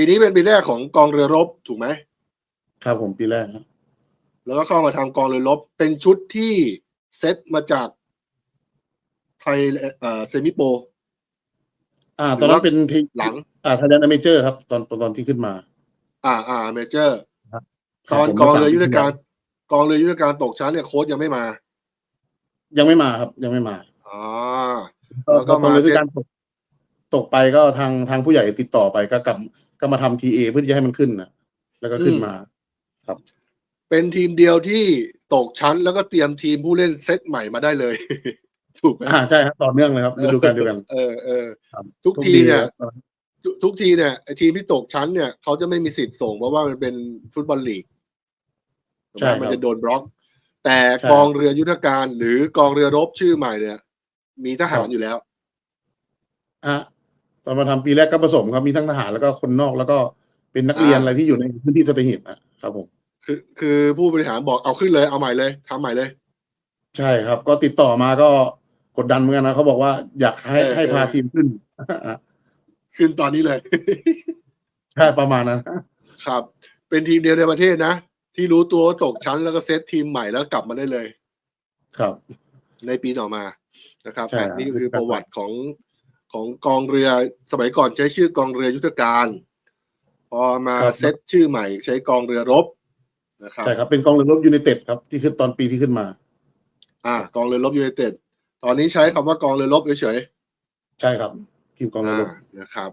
ปีนี้เป็นปีแรกของกองเรือรบถูกไหมครับผมปีแรกนะแล้วก็เข้ามาทำกองเรือรบ เป็นชุดที่เซตมาจากไทยเอ่อเซมิโปรอ่า ตอนนั้นเป็นทีหลัง อ่าไทยแลนด์เมเจอร์ครับ ตอนตอนที่ขึ้นมา อ่าอ่าเมเจอร์ครับตอนผมกองเรือมาสามยุทธการกองเรือยุทธการตกชั้นเนี่ยโค้ชยังไม่มา ยังไม่มาครับ ยังไม่มาอ่าแล้วก็ก็มามาด้วยการตก ตกไปก็ทางทางผู้ใหญ่ติดต่อไปก็กลับก็มาทำทีเอเพื่อที่จะให้มันขึ้นนะแล้วก็ขึ้นมาเป็นทีมเดียวที่ตกชั้นแล้วก็เตรียมทีมผู้เล่นเซตใหม่มาได้เลย ถูกไหมอ่าใช่ครับต่อเนื่องเลยครับฤดูกาลเดียวกัน เออเออครับทุกทีเนี่ยโชคดีครับทุกทุกทีเนี่ยไอ้ทีมที่ตกชั้นเนี่ยเขาจะไม่มีสิทธิ์ส่งเพราะว่ามันเป็นฟุตบอลลีกใช่ครับมันจะโดนบล็อก แต่ใช่กองเรือยุทธการหรือกองเรือรบชื่อใหม่เนี่ย มีทหารครับอยู่แล้วอะต อนมาทำปีแรกก็ผสมครับมีทั้งทหารแล้วก็คนนอกแล้วก็เป็นนักเรียนอ่าอะไรที่อยู่ในพื้นที่สตีหิบนะครับผมคือคือผู้บริหารบอกเอาขึ้นเลยเอาใหม่เลยทำใหม่เลย ใช่ครับ ก็ติดต่อมาก็กดดันเหมือนกันนะเขาบอกว่าอยากให้เออให้พาเออทีมขึ้นขึ้นตอนนี้เลย ใช่ประมาณนั้นครับ เป็นทีมเดียวในประเทศนะ ที่รู้ตัวว่าตกชั้นแล้วก็เซตทีมใหม่แล้วกลับมาได้เลย ครับ ในปีต่อมานะครับใช่อะนี่ก็คือครับประวัติของ ของกองเรือสมัยก่อนใช้ชื่อกองเรือยุทธการ พอมาครับ เซตชื่อใหม่ใช้กองเรือรบนะครับ ใช่ครับ เป็นกองเรือรบยูไนเต็ดครับที่ขึ้นตอนปีที่ขึ้นมา อ่ากองเรือรบยูไนเต็ดตอนนี้ใช้คำว่ากองเรือรบเฉยใช่ครับทีมกองๆเรืออ่ารบนะครับ